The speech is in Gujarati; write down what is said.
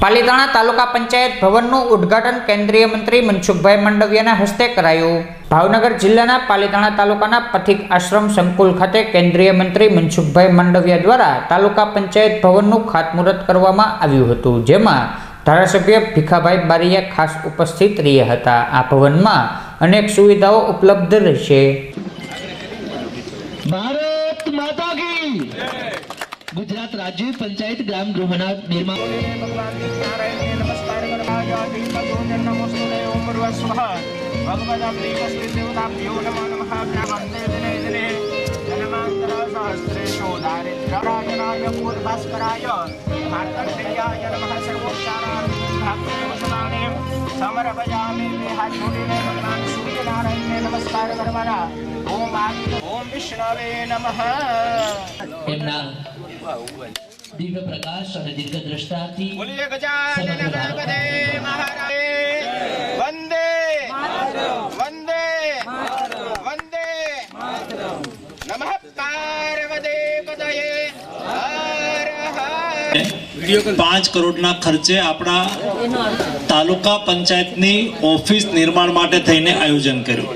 પાલીતાણા તાલુકા પંચાયત ભવનનું ઉદ્ઘાટન કેન્દ્રીય મંત્રી મનસુખભાઈ માંડવિયાના હસ્તે કરાયું. ભાવનગર જિલ્લાના પાલીતાણા તાલુકાના પથિક આશ્રમ સંકુલ ખાતે કેન્દ્રીય મંત્રી મનસુખભાઈ માંડવિયા દ્વારા તાલુકા પંચાયત ભવનનું ખાતમુહૂર્ત કરવામાં આવ્યું હતું, જેમાં ધારાસભ્ય ભીખાભાઈ બારીયા ખાસ ઉપસ્થિત રહ્યા હતા. આ ભવનમાં અનેક સુવિધાઓ ઉપલબ્ધ રહેશે. ભારત માતા કી! ગુજરાત રાજ્ય પંચાયત ગ્રામ ગૃહના નિર્માણ હાથ જોડીને ભગવાન સૂર્યનારાયણને નમસ્કાર કરવાના ઓમ ઓમ વિષ્ણવે નમઃ એમના દિવ્ય પ્રકાશ અને દિવ્ય દ્રષ્ટાથી બોલીએ ગજાનન ગણપતે મહારાજે. વંદે. વંદે. વંદે. નમઃ પાર્વતે પતયે. હર હર. પાંચ કરોડના ખર્ચે આપણા તાલુકા પંચાયતની ઓફિસ નિર્માણ માટે થઈને આયોજન કર્યું.